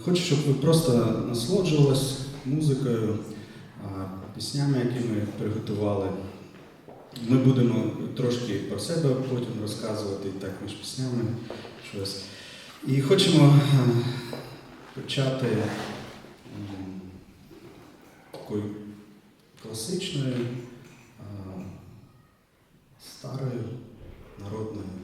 Хочу, щоб ви просто насолоджувались музикою, піснями, які ми приготували. Ми будемо трошки про себе потім розказувати так між піснями щось. І хочемо почати такою класичною, старою народною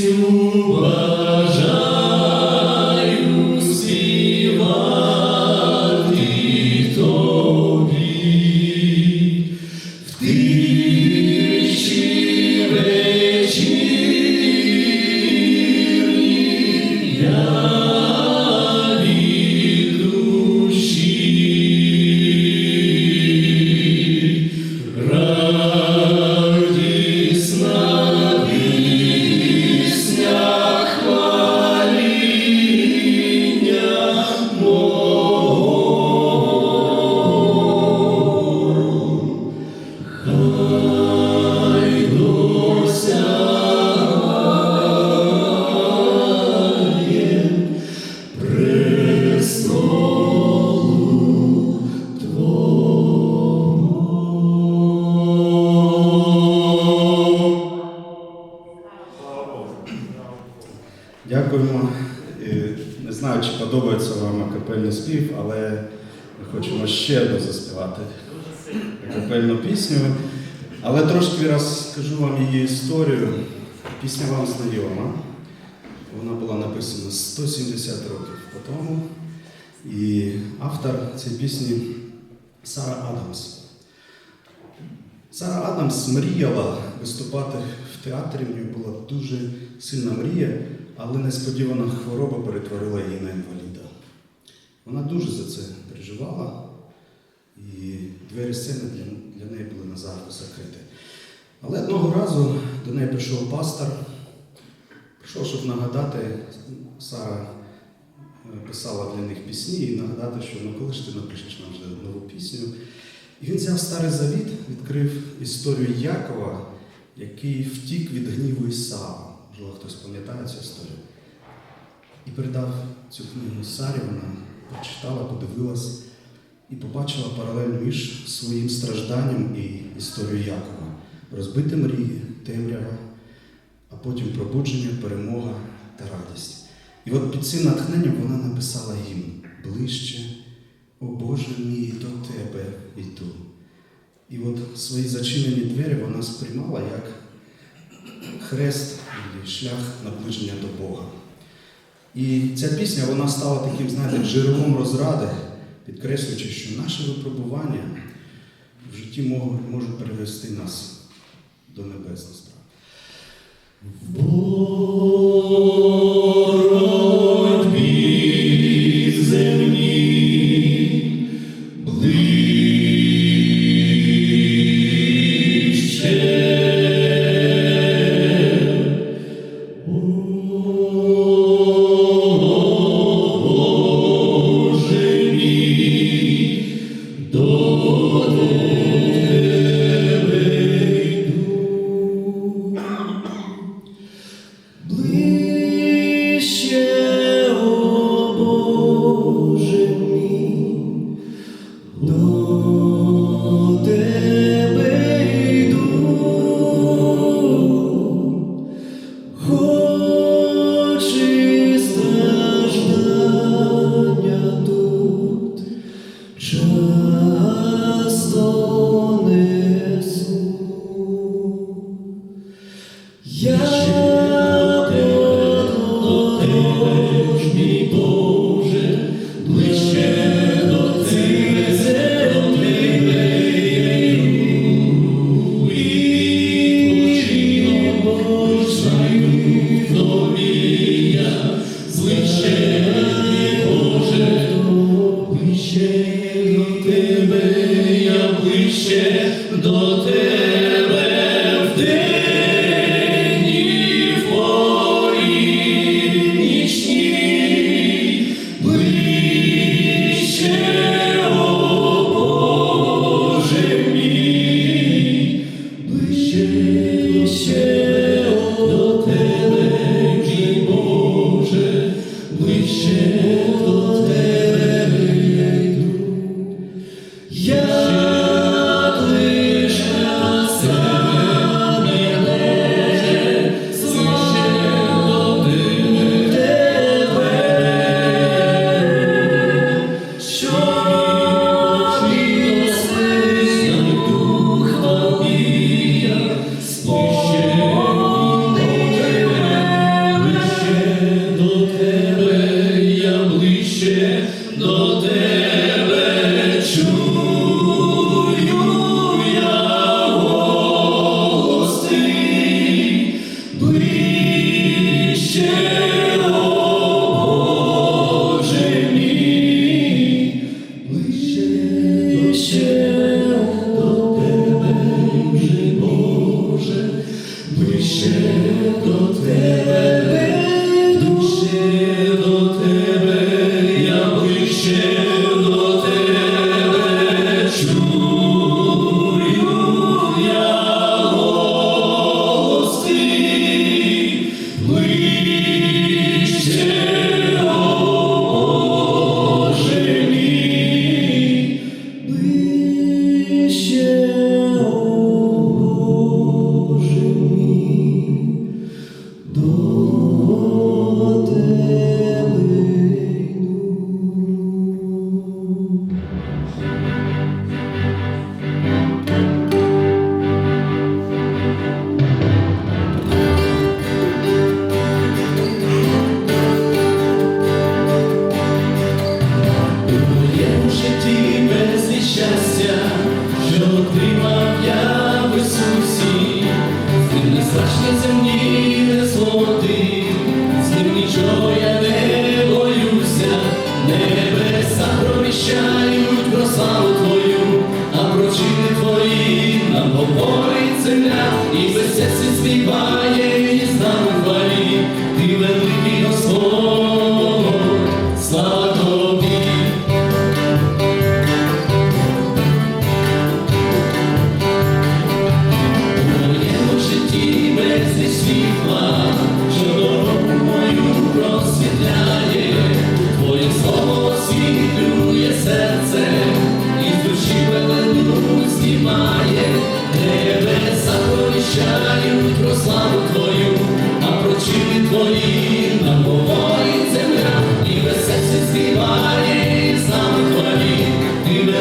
Пісню пісню. Але трошки розкажу вам її історію. Пісня вам знайома. Вона була написана 170 років по тому. І автор цієї пісні Сара Адамс. Сара Адамс мріяла виступати в театрі, в неї була дуже сильна мрія, але несподівана хвороба перетворила її на інваліда. Вона дуже за це переживала, і двері сцени для, для неї були назавжди закриті. Але одного разу до неї прийшов пастор, прийшов, щоб нагадати, Сара е, писала для них пісні і нагадати, що ну коли ж ти напишеш нам вже нову пісню. І він взяв старий завіт, відкрив історію Якова, який втік від гніву Ісава. Можливо, хтось пам'ятає цю історію. І передав цю книгу Сарі, вона прочитала, подивилась і побачила паралель між своїм стражданням і історією Якова. Розбиті мрії, темрява, а потім пробудження, перемога та радість. І от під цим натхненням вона написала гімн ближче, о Боже мій, до Тебе йду. І от свої зачинені двері вона сприймала як хрест і шлях наближення до Бога. І ця пісня вона стала таким, знаєте, джерелом розради, підкреслюючи, що наше випробування в житті може привести нас до небес насправді.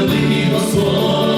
великий Господь.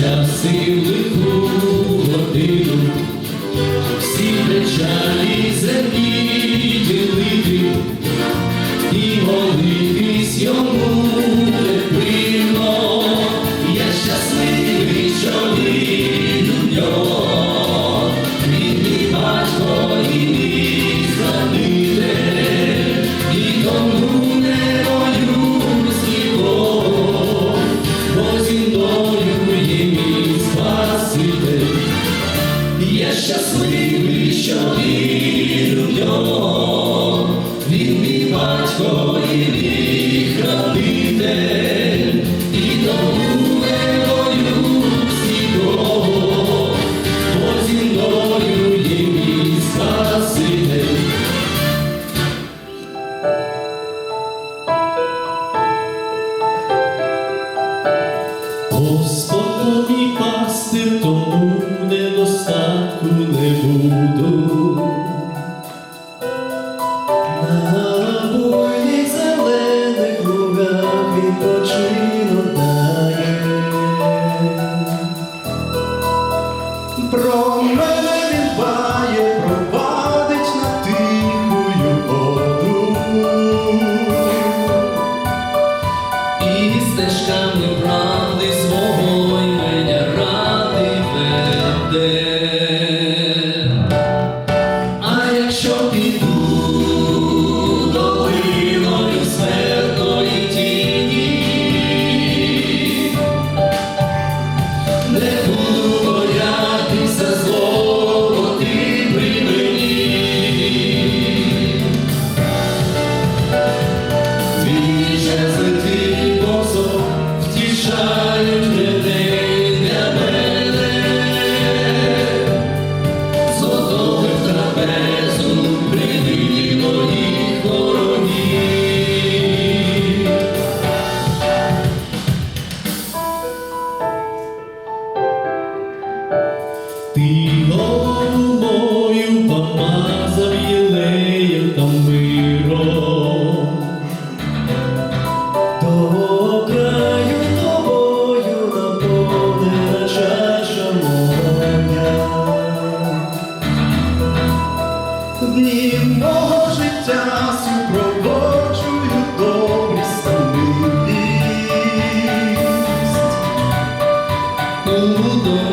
часи лиху годину, всі печалі землі. щасливий, що вірю в нього, він мій батько і він. oldu